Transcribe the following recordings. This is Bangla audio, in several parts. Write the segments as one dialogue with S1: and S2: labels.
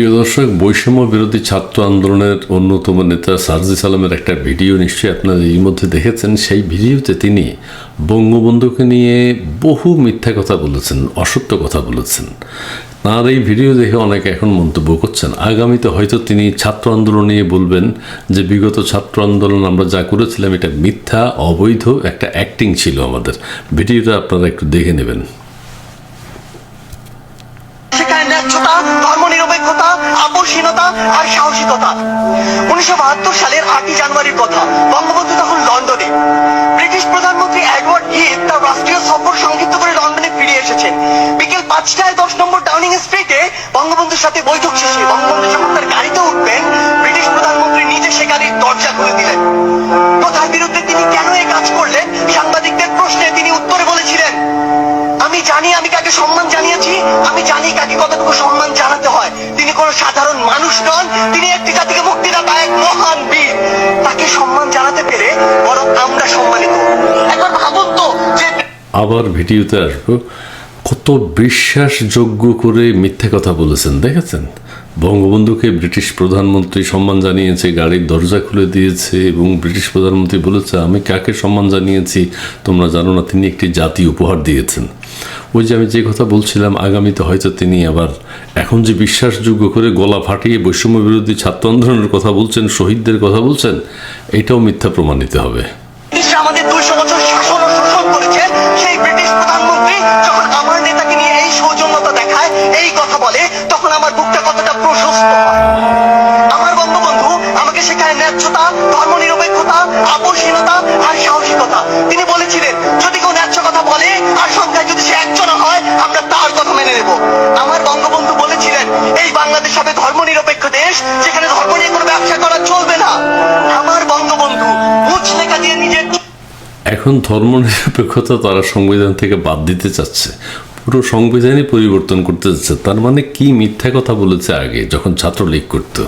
S1: প্রিয় দর্শক, বৈষম্য বিরোধী ছাত্র আন্দোলনের অন্যতম নেতা সারজি সালামের একটা ভিডিও নিশ্চয়ই আপনারা এই মধ্যে দেখেছেন। সেই ভিডিওতে তিনি বঙ্গবন্ধুকে নিয়ে বহু মিথ্যা কথা বলেছেন, অসত্য কথা বলেছেন। তার এই ভিডিও দেখে অনেকে এখন মন্তব্য করছেন। আগামীতে হয়তো তিনি ছাত্র আন্দোলন নিয়ে বলবেন যে, বিগত ছাত্র আন্দোলন আমরা যা করেছিলাম এটা মিথ্যা, অবৈধ একটা অ্যাক্টিং ছিল আমাদের। ভিডিওটা আপনারা একটু দেখে নেবেন।
S2: আর সাহসিকতা। উনিশশো বাহাত্তর সালের আটই জানুয়ারির কথা। বঙ্গবন্ধু তখন লন্ডনে। ব্রিটিশ প্রধানমন্ত্রী এডওয়ার্ড হিথ তার রাষ্ট্রীয় সফর সংক্ষিপ্ত করে লন্ডনে ফিরে এসেছেন। বিকেল পাঁচটায় দশ নম্বর ডাউনিং স্ট্রিটে বঙ্গবন্ধুর সাথে বৈঠক শেষে বঙ্গবন্ধু যখন তার গাড়িতে উঠবেন, ব্রিটিশ প্রধানমন্ত্রী নিজে সে গাড়ির দরজা খুলে দিলেন। কথার বিরুদ্ধে তিনি কেন এই কাজ করলেন, সাংবাদিকদের প্রশ্নে তিনি উত্তরে বলেছিলেন, আমি জানি আমি কাকে সম্মান জানিয়েছি, আমি জানি কাকে কতটুকু সম্মান জানাতে হয়। সাধারণ মানুষ নন, তিনি একটি জাতিকে মুক্তিদাতা, এক মহান বীর। তাকে সম্মান জানাতে পেরে বরং আমরা সম্মানিত। একবার ভাবুন তো যে
S1: আবার ভিডিওতে আসব। কত বিশ্বাসযোগ্য করে মিথ্যে কথা বলেছেন, দেখেছেন? বঙ্গবন্ধুকে ব্রিটিশ প্রধানমন্ত্রী সম্মান জানিয়েছে, গাড়ির দরজা খুলে দিয়েছে এবং ব্রিটিশ প্রধানমন্ত্রী বলেছে, আমি কাকে সম্মান জানিয়েছি? তোমরা জানো না, তিনি একটি জাতি উপহার দিয়েছেন। ওই যে আমি যে কথা বলছিলাম, আগামীতে হয়তো তিনি আবার এখন যে বিশ্বাসযোগ্য করে গলা ফাটিয়ে বৈষম্য বিরোধী ছাত্র আন্দোলনের কথা বলছেন, শহীদদের কথা বলছেন, এটাও মিথ্যা প্রমাণিত হবে।
S2: আমার নেতাকে নিয়ে এই সৌজন্যতা দেখায়, এই কথা বলে, তখন আমার বুকটা কতটা প্রশস্ত হয়। এই বাংলাদেশ হবে ধর্মনিরপেক্ষ দেশ যেখানে ধর্ম নিয়ে কোনো ব্যবসা করা চলবে না। আমার বঙ্গবন্ধু মুচ লেখা দিয়ে নিজের
S1: এখন ধর্মনিরপেক্ষতা তারা সংবিধান থেকে বাদ দিতে চাচ্ছে। পুরো সংবিধানই পরিবর্তন করতে যাচ্ছে তার মানে কি মিথ্যা কথা বলেছে আগে যখন ছাত্রলীগ করতো?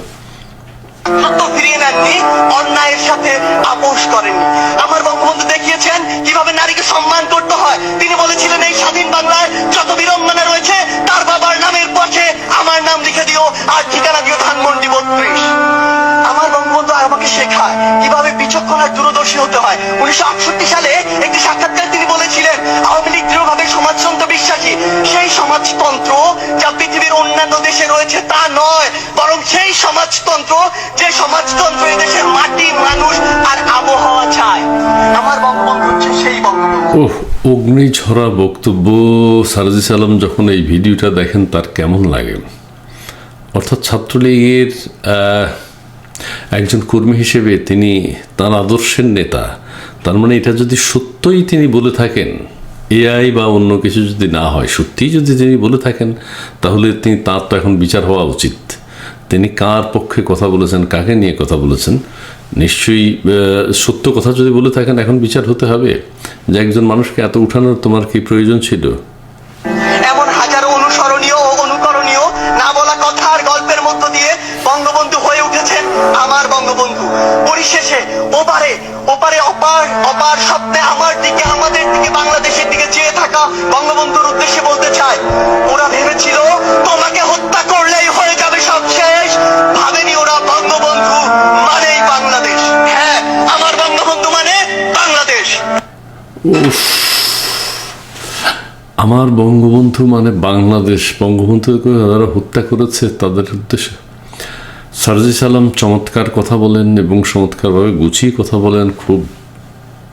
S2: সত্য ফিরিয়ে নেননি অন্যায়ের সাথে আপোষ করেননি। আমার বঙ্গবন্ধু দেখিয়েছেন কীভাবে নারীকে সম্মান করতে হয়। তিনি বলেছিলেন এই স্বাধীন আর ঠিকানা দিও ধানমন্ডি বত্রিশ। আমার বঙ্গবন্ধু আমাকে শেখায় কীভাবে বিচক্ষণ আর দূরদর্শী হতে হয়। উনিশশো আটষট্টি সালে একটি সাক্ষাৎকার তিনি বলেছিলেন, আওয়ামী লীগ দৃঢ়ভাবে সমাজতন্ত্র বিশ্বাসী। সেই সমাজতন্ত্র যা পৃথিবীর অন্যান্য দেশে রয়েছে তা নয়, বরং সেই সমাজতন্ত্র যে সমাজতন্ত্র এই দেশের মাটি, মানুষ আর আবহাওয়া চায়। আমার বঙ্গবন্ধু হচ্ছে সেই বঙ্গবন্ধু।
S1: অগ্নিঝরা বক্তব্য সারজি সালাম যখন এই ভিডিওটা দেখেন, তার কেমন লাগে? অর্থাৎ ছাত্রলীগের একজন কর্মী হিসেবে তিনি তার আদর্শের নেতা। তার মানে এটা যদি সত্যই তিনি বলে থাকেন, এআই বা অন্য কিছু যদি না হয়, সত্যিই যদি তিনি বলে থাকেন, তাহলে তিনি, তার তো এখন বিচার হওয়া উচিত। তিনি কার পক্ষে কথা বলেছেন, কাকে নিয়ে কথা বলেছেন, নিশ্চয়ই সত্য কথা যদি বলে থাকেন, এখন বিচার হতে হবে। যে একজন মানুষকে এত উঠানোর তোমার কি প্রয়োজন ছিল?
S2: আমার বঙ্গবন্ধু মানে বাংলাদেশ।
S1: বঙ্গবন্ধুকে যারা হত্যা করেছে তাদের উদ্দেশ্যে? সারজি সালাম চমৎকার কথা বলেন এবং চমৎকারভাবে গুছিয়ে কথা বলেন। খুব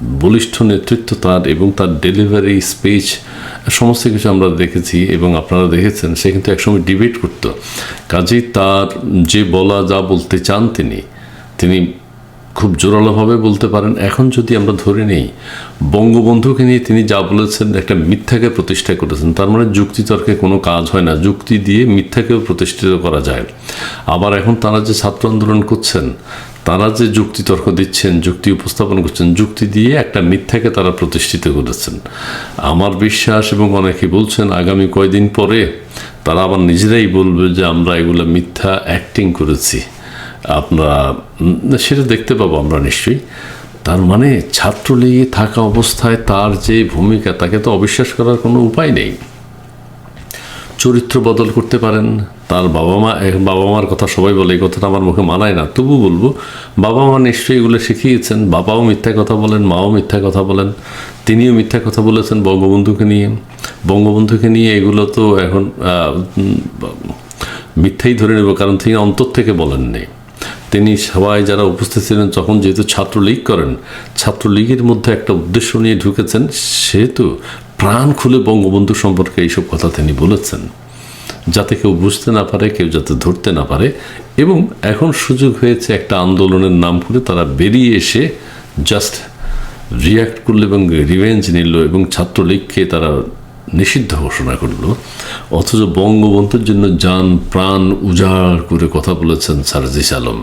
S1: বলিষ্ঠ নেতৃত্ব তার এবং তার ডেলিভারি স্পিচ, সমস্ত কিছু আমরা দেখেছি এবং আপনারা দেখেছেন। সে কিন্তু একসময় ডিবেট করত। কাজেই তার যে বলা, যা বলতে চান তিনি তিনি খুব জোরালোভাবে বলতে পারেন, এখন যদি আমরা ধরে নেই, বঙ্গবন্ধুকে নিয়ে তিনি যা বলেছেন একটা মিথ্যাকে প্রতিষ্ঠা করেছেন, তার মানে যুক্তিতর্কে কোনো কাজ হয় না, যুক্তি দিয়ে মিথ্যাকেও প্রতিষ্ঠিত করা যায়। আবার এখন তারা যে ছাত্র আন্দোলন করছেন, তারা যে যুক্তিতর্ক দিচ্ছেন, যুক্তি উপস্থাপন করছেন, যুক্তি দিয়ে একটা মিথ্যাকে তারা প্রতিষ্ঠিত করেছেন। আমার বিশ্বাস এবং অনেকে বলছেন, আগামী কয়দিন পরে তারা আবার নিজেরাই বলবে যে আমরা এগুলো মিথ্যা অ্যাক্টিং করেছি। উম, সেটা দেখতে পাবো আমরা নিশ্চয়ই। তার মানে ছাত্রলীগে থাকা অবস্থায় তার যে ভূমিকা তাকে তো অবিশ্বাস করার কোনো উপায় নেই। চরিত্র বদল করতে পারেন তার বাবা মা বাবা মার কথা সবাই বলে এই কথাটা আমার মুখে মানায় না তবু বলব বাবা মা নিশ্চয়ই এগুলো শিখিয়েছেন বাবাও মিথ্যা কথা বলেন মাও মিথ্যা কথা বলেন তিনিও মিথ্যা কথা বলেছেন বঙ্গবন্ধুকে নিয়ে। বঙ্গবন্ধুকে নিয়ে এগুলো তো এখন মিথ্যাই ধরে নেব কারণ তিনি অন্তর থেকে বলেননি। তিনি সবাই যারা উপস্থিত ছিলেন তখন যেহেতু ছাত্রলীগ করেন, ছাত্রলীগের মধ্যে একটা উদ্দেশ্য নিয়ে ঢুকেছেন, সেহেতু প্রাণ খুলে বঙ্গবন্ধু সম্পর্কে এইসব কথা তিনি বলেছেন। যাতে কেউ বুঝতে না পারে, কেউ যাতে ধরতে না পারে। এবং এখন সুযোগ হয়েছে একটা আন্দোলনের নাম করে তারা বেরিয়ে এসে জাস্ট রিয়াক্ট করল এবং রিভেঞ্জ নিল এবং ছাত্রলীগকে তারা নিষিদ্ধ ঘোষণা করল। অথচ বঙ্গবন্ধুর জন্য যান, প্রাণ উজাড় করে কথা বলেছেন সারজিস আলম।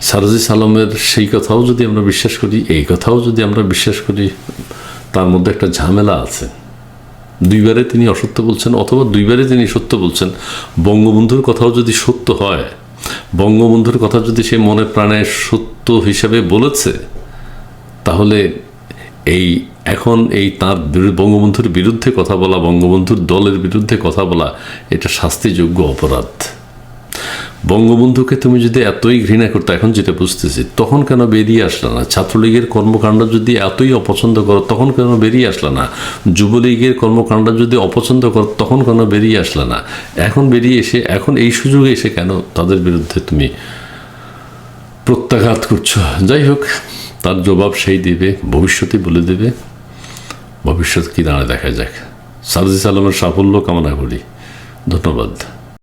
S1: সারজিস আলমের সেই কথাও যদি আমরা বিশ্বাস করি, এই কথাও যদি আমরা বিশ্বাস করি, তার মধ্যে একটা ঝামেলা আছে। দুইবারে তিনি অসত্য বলছেন অথবা দুইবারে তিনি সত্য বলছেন। বঙ্গবন্ধুর কথাও যদি সত্য হয়, বঙ্গবন্ধুর কথা যদি সে মনে প্রাণে সত্য হিসাবে বলেছে, তাহলে এই এখন এই তার বঙ্গবন্ধুর বিরুদ্ধে কথা বলা, বঙ্গবন্ধুর দলের বিরুদ্ধে কথা বলা, এটা শাস্তিযোগ্য অপরাধ। বঙ্গবন্ধুকে তুমি যদি এতই ঘৃণা করতে, এখন যেটা বুঝতেছি, তখন কেন বেরিয়ে আসলে না? ছাত্রলীগের কর্মকাণ্ড যদি এতই অপছন্দ করো, তখন কেন বেরিয়ে আসলে না? যুবলীগের কর্মকাণ্ড যদি অপছন্দ করো, তখন কেন বেরিয়ে আসলে না? এখন বেরিয়ে এসে, এখন এই সুযোগে এসে কেন তাদের বিরুদ্ধে তুমি প্রত্যাঘাত করছ? যাই হোক, তার জবাব সেই দিবে, ভবিষ্যতে বলে দেবে। ভবিষ্যৎ কী দাঁড়ায় দেখা যাক। সারজিস আলমের সাফল্য কামনা করি। ধন্যবাদ।